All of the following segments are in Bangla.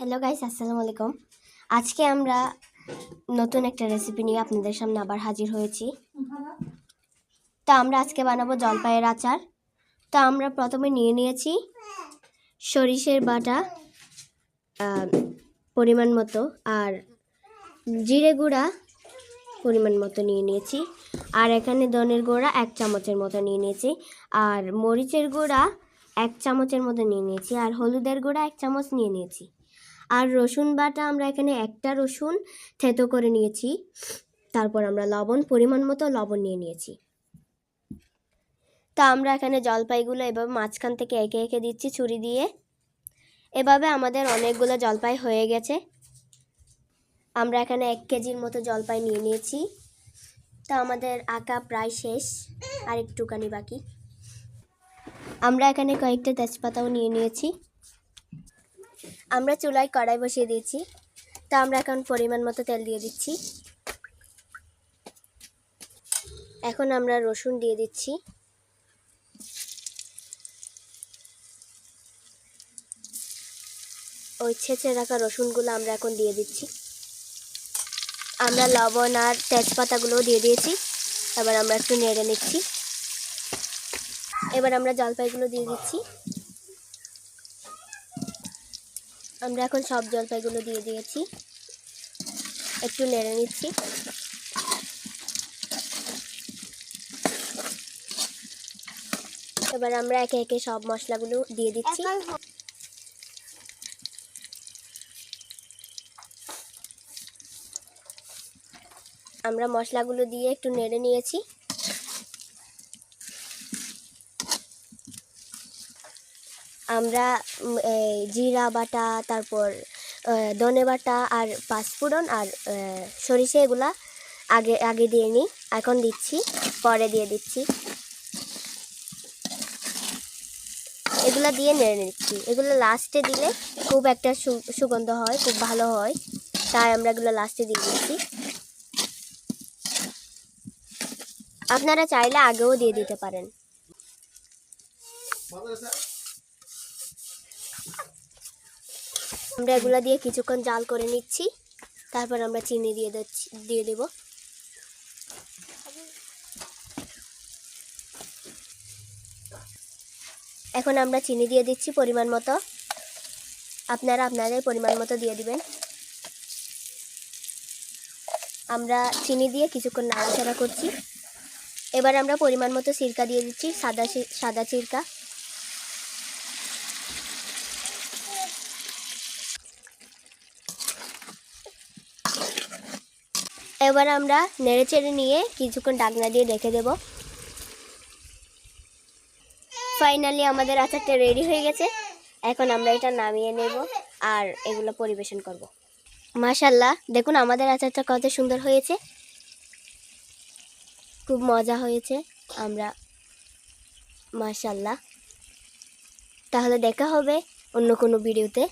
হ্যালো গাইস আসসালামু আলাইকুম। আজকে আমরা নতুন একটা রেসিপি নিয়ে আপনাদের সামনে আবার হাজির হয়েছি। তা আমরা আজকে বানাবো জলপাইয়ের আচার। তা আমরা প্রথমে নিয়ে নিয়েছি সরিষের বাটা পরিমাণ মতো, আর জিরে গুঁড়া পরিমাণ মতো নিয়ে নিয়েছি। আর এখানে ধনের গুঁড়া এক চামচের মতো নিয়ে নিয়েছি। আর মরিচের গুঁড়া এক চামচের মতো নিয়ে নিয়েছি। আর হলুদের গুঁড়া এক চামচ নিয়ে নিয়েছি। আর রসুন বাটা আমরা এখানে একটা রসুন থেতো করে নিয়েছি। তারপর আমরা লবণ, পরিমাণ মতো লবণ নিয়ে নিয়েছি। তা আমরা এখানে জলপাইগুলো এভাবে মাঝখান থেকে একে একে দিচ্ছি ছুরি দিয়ে। এভাবে আমাদের অনেকগুলো জলপাই হয়ে গেছে। আমরা এখানে এক কেজির মতো জলপাই নিয়ে নিয়েছি। তা আমাদের আঁকা প্রায় শেষ আর একটুখানি বাকি। আমরা এখানে কয়েকটা তেজপাতাও নিয়ে নিয়েছি। আমরা চুলায় কড়াই বসিয়ে দিয়েছি। তা আমরা এখন পরিমাণ মতো তেল দিয়ে দিচ্ছি। এখন আমরা রসুন দিয়ে দিচ্ছি। ওই ছেঁচে রাখা রসুনগুলো আমরা এখন দিয়ে দিচ্ছি। আমরা লবণ আর তেজপাতাগুলোও দিয়ে দিয়েছি। এবার আমরা একটু নেড়ে নিচ্ছি। এবার আমরা জলপাইগুলো দিয়ে দিচ্ছি। আমরা এখন সব জলপাইগুলো দিয়ে দিয়েছি। একটু নেড়ে নিচ্ছি। এবার আমরা একে একে সব মশলাগুলো দিয়ে দিচ্ছি। আমরা মশলাগুলো দিয়ে একটু নেড়ে নিয়েছি। আমরা জিরা বাটা, তারপর ধনে বাটা আর পাঁচফোড়ন আর সরিষা এগুলা আগে আগে দিয়ে নিই। এখন দিচ্ছি, পরে দিয়ে দিচ্ছি। এগুলা দিয়ে নেড়ে নিচ্ছি। এগুলো লাস্টে দিলে খুব একটা সুগন্ধ হয়, খুব ভালো হয়। তাই আমরা এগুলো লাস্টে দিয়ে দিচ্ছি। আপনারা চাইলে আগেও দিয়ে দিতে পারেন। আমরা এগুলো দিয়ে কিছুক্ষণ জাল করে নিচ্ছি। তারপর আমরা চিনি দিয়ে দিচ্ছি, দিয়ে দেব। এখন আমরা চিনি দিয়ে দিচ্ছি পরিমাণ মতো। আপনারা আপনাদের পরিমাণ মতো দিয়ে দিবেন। আমরা চিনি দিয়ে কিছুক্ষণ নাড়াচাড়া করছি। এবার আমরা পরিমাণ মতো সিরকা দিয়ে দিচ্ছি, সাদা সাদা সিরকা। এবার আমরা নেড়ে চেড়ে নিয়ে কিছুক্ষণ ডাকনা দিয়ে রেখে দেব। ফাইনালি আমাদের আচারটা রেডি হয়ে গেছে। এখন আমরা এটা নামিয়ে নেব আর এগুলো পরিবেশন করব। মাশাল্লাহ দেখুন আমাদের আচারটা কত সুন্দর হয়েছে। খুব মজা হয়েছে আমরা। মাশাল্লাহ তাহলে দেখা হবে অন্য কোনো ভিডিওতে।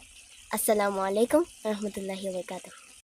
আসসালামু আলাইকুম রহমতুল্লাহি